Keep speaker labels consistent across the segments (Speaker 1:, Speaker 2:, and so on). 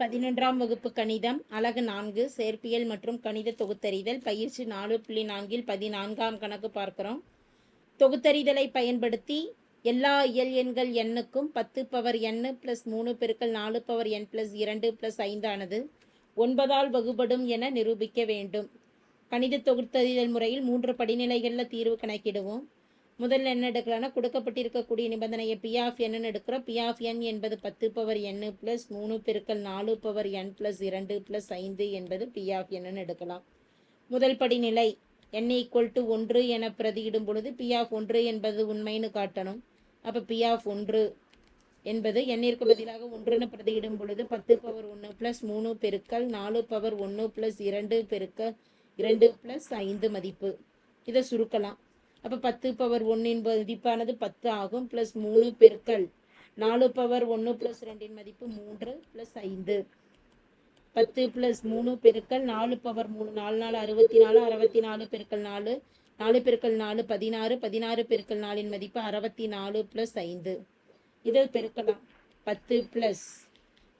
Speaker 1: பதினொன்றாம் வகுப்பு கணிதம் அலகு நான்கு சேர்ப்பியல் மற்றும் கணித தொகுத்தறிதல் பயிற்சி நாலு புள்ளி நான்கில் பதினான்காம் கணக்கு பார்க்குறோம். தொகுத்தறிதலை பயன்படுத்தி எல்லா இயல் எண்கள் எண்ணுக்கும் பத்து பவர் எண்ணு ப்ளஸ் மூணு பெருக்கல் நாலு பவர் எண் ப்ளஸ் இரண்டு ப்ளஸ் ஐந்தானது ஒன்பதால் வகுபடும் என நிரூபிக்க வேண்டும். கணித தொகுத்தறிதல் முறையில் மூன்று படிநிலைகளில் தீர்வு கணக்கிடுவோம். முதல்ல என்ன எடுக்கலாம்னா கொடுக்கப்பட்டிருக்கக்கூடிய நிபந்தனையை பி ஆஃப் என்னன்னு எடுக்கிறோம். பி ஆஃப் என் என்பது பத்து பவர் எண்ணு ப்ளஸ் மூணு பெருக்கல் நாலு பவர் என் ப்ளஸ் இரண்டு ப்ளஸ் ஐந்து என்பது பி ஆஃப் என்னன்னு எடுக்கலாம். முதல் படிநிலை என் ஈக்குவல் டு ஒன்று என பிரதியிடும் பொழுது பி ஆஃப் ஒன்று என்பது உண்மைன்னு காட்டணும். அப்போ பி ஆஃப் ஒன்று என்பது எண்ணிற்கு பதிலாக ஒன்றுன்னு பிரதியிடும் பொழுது பத்து பவர் ஒன்று ப்ளஸ் மூணு பெருக்கல் நாலு பவர் ஒன்று ப்ளஸ் இரண்டு பெருக்கல் இரண்டு ப்ளஸ் ஐந்து மதிப்பு. இதை சுருக்கலாம். அப்போ பத்து பவர் ஒன்றின் மதிப்பானது பத்து ஆகும் ப்ளஸ் மூணு பெருக்கல். நாலு பவர் ஒன்று ப்ளஸ் ரெண்டின் மதிப்பு மூன்று ப்ளஸ் ஐந்து. பத்து ப்ளஸ் மூணு பெருக்கல் நாலு பவர் மூணு நாலு நாலு அறுபத்தி நாலு அறுபத்தி நாலு பெருக்கல் நாலு. நாலு பெருக்கல் நாலு பதினாறு. பதினாறு பெருக்கல் நாலின் மதிப்பு அறுபத்தி நாலு ப்ளஸ் ஐந்து. இதை பெருக்கலாம் பத்து ப்ளஸ்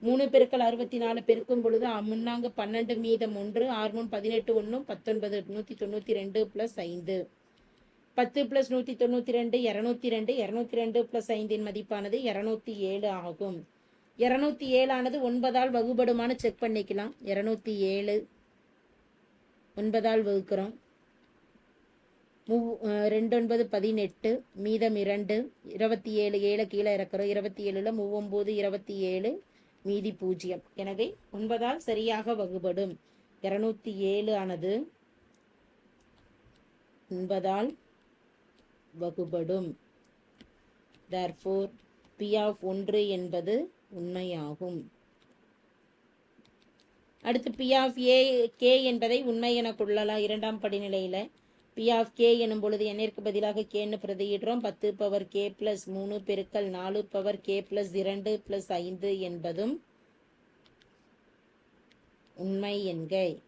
Speaker 1: மூணு பெருக்கல் அறுபத்தி நாலு பெருக்கும் பொழுது முன்னாங்க பன்னெண்டு மீதம் ஒன்று ஆறு மூணு பதினெட்டு ஒன்று பத்தொன்பது நூற்றி தொண்ணூற்றி ரெண்டு ப்ளஸ் ஐந்து. பத்து ப்ளஸ் நூற்றி தொண்ணூற்றி ரெண்டு இரநூத்தி ரெண்டு இரநூத்தி ரெண்டு ப்ளஸ் ஐந்தின் மதிப்பானது இரநூத்தி ஏழு ஆகும். இரநூத்தி ஏழானது ஒன்பதால் வகுபடுமானு செக் பண்ணிக்கலாம். இரநூத்தி ஏழு ஒன்பதால் வகுக்கிறோம். மூ ரெண்டு ஒன்பது பதினெட்டு மீதம் இரண்டு இருபத்தி ஏழு ஏழை கீழே இறக்குறோம். இருபத்தி ஏழில் மூவொம்போது இருபத்தி ஏழு மீதி பூஜ்ஜியம். எனவே ஒன்பதால் சரியாக வகுபடும். இரநூத்தி ஏழு ஆனது ஒன்பதால் வகுபடும். Therefore பி ஆஃப் ஒன்று என்பது உண்மையாகும். அடுத்து பி ஆஃப் ஏ கே என்பதை உண்மை என கொள்ளலாம். இரண்டாம் படிநிலையில் பி ஆஃப் கே எனும் பொழுது என்னிற்கு பதிலாக கேன்னு பிரதியிடுறோம். பத்து பவர் கே ப்ளஸ் மூணு பெருக்கல் நாலு பவர் கே ப்ளஸ் இரண்டு ப்ளஸ் ஐந்து என்பதும் உண்மை என்க.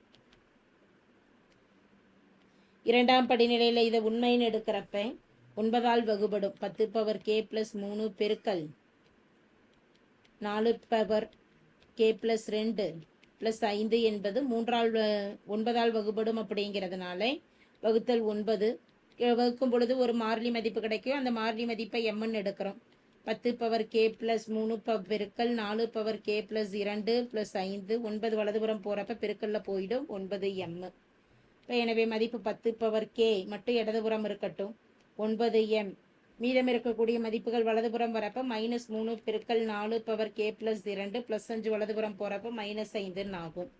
Speaker 1: இரண்டாம் படிநிலையில் இதை உண்மைன்னு எடுக்கிறப்ப ஒன்பதால் வகுபடும். பத்து பவர் கே ப்ளஸ் மூணு பெருக்கல். நாலு பவர் கே ப்ளஸ் ரெண்டு ப்ளஸ் ஐந்து என்பது மூன்றால் ஒன்பதால் வகுபடும் அப்படிங்கிறதுனால வகுத்தல் ஒன்பது. வகுக்கும் பொழுது ஒரு மாறிலி மதிப்பு கிடைக்கும். அந்த மாறிலி மதிப்பை எம்னு எடுக்கிறோம். பத்து பவர் கே ப்ளஸ் மூணு ப பெருக்கல். நாலு பவர் கே ப்ளஸ் இரண்டு ப்ளஸ் ஐந்து. ஒன்பது வலதுபுறம் போகிறப்ப பெருக்கல்ல போயிடும். ஒன்பது எம் இப்போ எனவே மதிப்பு பத்து பவர் கே மட்டும் இடதுபுறம் இருக்கட்டும். ஒன்பது எம் மீதம் இருக்கக்கூடிய மதிப்புகள் வலதுபுறம் வரப்ப மைனஸ் மூணு பெருக்கல் நாலு பவர் கே ப்ளஸ் இரண்டு ப்ளஸ் அஞ்சு வலதுபுறம் போகிறப்ப மைனஸ் ஐந்துன்னு ஆகும்.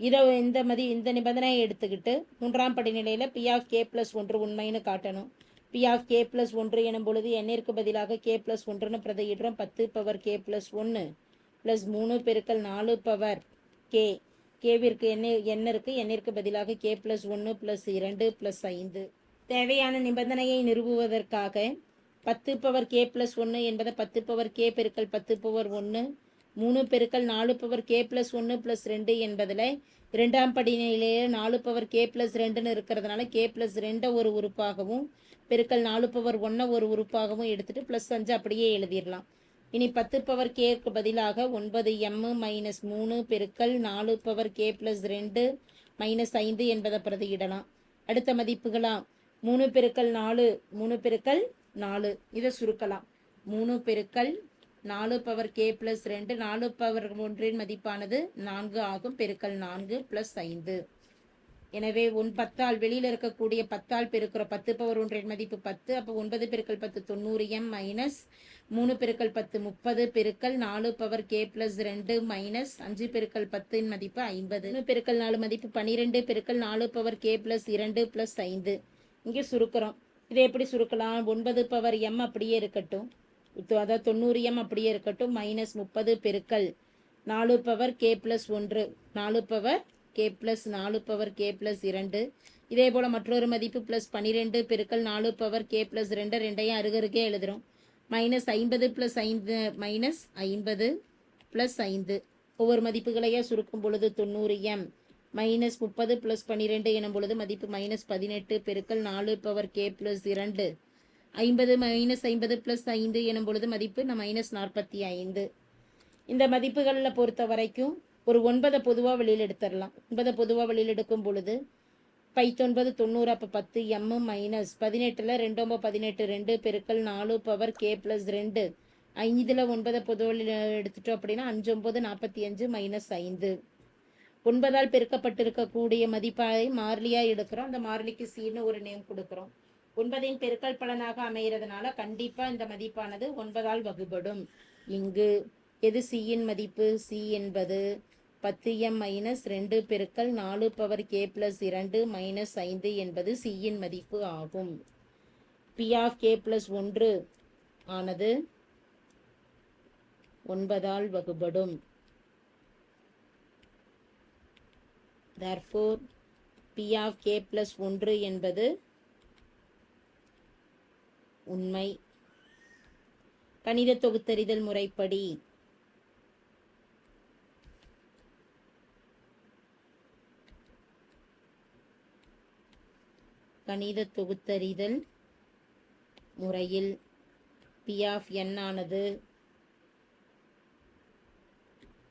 Speaker 1: இதை இந்த மதி இந்த நிபந்தனையை எடுத்துக்கிட்டு மூன்றாம் படிநிலையில் பி ஆஃப் கே ப்ளஸ் ஒன்று உண்மைன்னு காட்டணும். பி ஆஃப் கே ப்ளஸ் ஒன்று எனும் பொழுது எண்ணிற்கு பதிலாக கே ப்ளஸ் ஒன்றுன்னு பிரதியிடுறோம். பத்து பவர் கே ப்ளஸ் ஒன்று ப்ளஸ் மூணு பெருக்கல் நாலு பவர் கே கேவிற்கு என்ன என்ன இருக்கு. எண்ணிற்கு பதிலாக கே ப்ளஸ் ஒன்று ப்ளஸ் இரண்டு ப்ளஸ் ஐந்து. தேவையான நிபந்தனையை நிறுவுவதற்காக பத்து பவர் கே ப்ளஸ் ஒன்று என்பதை பத்து பவர் கே பெருக்கல் பத்து பவர் ஒன்று மூணு பெருக்கல் நாலு பவர் கே ப்ளஸ் ஒன்று ப்ளஸ் ரெண்டு என்பதில் இரண்டாம் படிநிலையிலேயே நாலு பவர் கே ப்ளஸ் ரெண்டுன்னு இருக்கிறதுனால கே ப்ளஸ் ரெண்டை ஒரு உறுப்பாகவும் பெருக்கல் நாலு பவர் ஒன்றை ஒரு உறுப்பாகவும் எடுத்துட்டு ப்ளஸ் அஞ்சு அப்படியே எழுதிடலாம். இனி பத்து பவர் கேக்கு பதிலாக ஒன்பது எம் மைனஸ் மூணு பெருக்கல் நாலு பவர் கே ப்ளஸ் ரெண்டு மைனஸ் ஐந்து என்பதை பிரதியிடலாம். அடுத்த மதிப்புகளாக மூணு பெருக்கல் நாலு மூணு பெருக்கல் நாலு. இதை சுருக்கலாம். மூணு பெருக்கல் நாலு பவர் கே ப்ளஸ் ரெண்டு. நாலு பவர் ஒன்றின் மதிப்பானது நான்கு ஆகும். பெருக்கல் நான்கு ப்ளஸ் ஐந்து. எனவே ஒன் பத்தால் வெளியில் இருக்கக்கூடிய பத்தால் பெருக்கிற பத்து பவர் ஒன்றின் மதிப்பு பத்து. அப்போ ஒன்பது பெருக்கல் பத்து தொண்ணூறு எம் மைனஸ் மூணு பெருக்கல் பத்து முப்பது பெருக்கல் நாலு பவர் கே ப்ளஸ் ரெண்டு மைனஸ் அஞ்சு பெருக்கல் பத்தின் மதிப்பு ஐம்பது. மூணு பெருக்கல் நாலு மதிப்பு பன்னிரெண்டு பெருக்கல் நாலு பவர் கே ப்ளஸ் இரண்டு ப்ளஸ் ஐந்து. இங்கே சுருக்கிறோம். இதை எப்படி சுருக்கலாம்? ஒன்பது பவர் எம் அப்படியே இருக்கட்டும். அதாவது தொண்ணூறு எம் அப்படியே இருக்கட்டும். மைனஸ் முப்பது பெருக்கல் நாலு பவர் கே ப்ளஸ் ஒன்று. நாலு பவர் கே ப்ளஸ் நாலு பவர் கே ப்ளஸ் இரண்டு. இதே போல் மற்றொரு மதிப்பு ப்ளஸ் பன்னிரெண்டு பெருக்கல் நாலு பவர் கே ப்ளஸ் ரெண்டு ரெண்டையும் அருகருகே எழுதுகிறோம் மைனஸ் ஐம்பது ப்ளஸ் ஐந்து மைனஸ் ஐம்பது ப்ளஸ் ஐந்து. ஒவ்வொரு மதிப்புகளையே சுருக்கும் பொழுது தொண்ணூறு எம் மைனஸ் முப்பது ப்ளஸ் பன்னிரெண்டு எனும் பொழுது மதிப்பு மைனஸ் பதினெட்டு பெருக்கல் நாலு பவர் கே ப்ளஸ் இரண்டு. ஐம்பது மைனஸ் ஐம்பது ப்ளஸ் ஐந்து எனும் பொழுது மதிப்பு நான் மைனஸ் நாற்பத்தி ஐந்து. இந்த மதிப்புகளில் பொறுத்த வரைக்கும் ஒரு ஒன்பதை பொதுவாக வெளியில் எடுத்துடலாம். ஒன்பதை பொதுவாக வெளியில் எடுக்கும் பொழுது பைத்தொன்பது தொண்ணூறு அப்போ பத்து எம்மு மைனஸ் பதினெட்டில் ரெண்டு ஒம்பது பதினெட்டு ரெண்டு பெருக்கல் நாலு பவர் கே ப்ளஸ் ரெண்டு ஐந்தில் ஒன்பதை பொதுவெளியில் எடுத்துட்டோம் அப்படின்னா அஞ்சு ஒம்பது நாற்பத்தி அஞ்சு மைனஸ் ஐந்து. ஒன்பதால் பெருக்கப்பட்டிருக்கக்கூடிய மதிப்பாய் மாறிலியாக எடுக்கிறோம். அந்த மாறிலிக்கு சீன்னு ஒரு நேம் கொடுக்குறோம். ஒன்பதின் பெருக்கல் பலனாக அமைகிறதுனால கண்டிப்பாக இந்த மதிப்பானது ஒன்பதால் வகுபடும். இங்கு எது சியின் மதிப்பு? சி என்பது பத்து எம் மைனஸ் ரெண்டு பெருக்கல் நாலு பவர் கே பிளஸ் இரண்டு மைனஸ் ஐந்து என்பது சியின் மதிப்பு ஆகும். பி ஆஃப் கே பிளஸ் ஒன்று ஆனது ஒன்பதால் வகுபடும். Therefore P of k plus ஒன்று என்பது உண்மை. கணித தொகுத்தறிதல் முறைப்படி. கணித தொகுத்தறிதல் முறையில் பி ஆஃப் என் ஆனது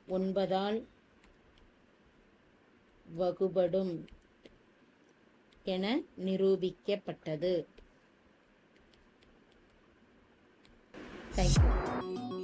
Speaker 1: ஒன்பதால் வகுபடும் என நிரூபிக்கப்பட்டது. தேங்க்யூ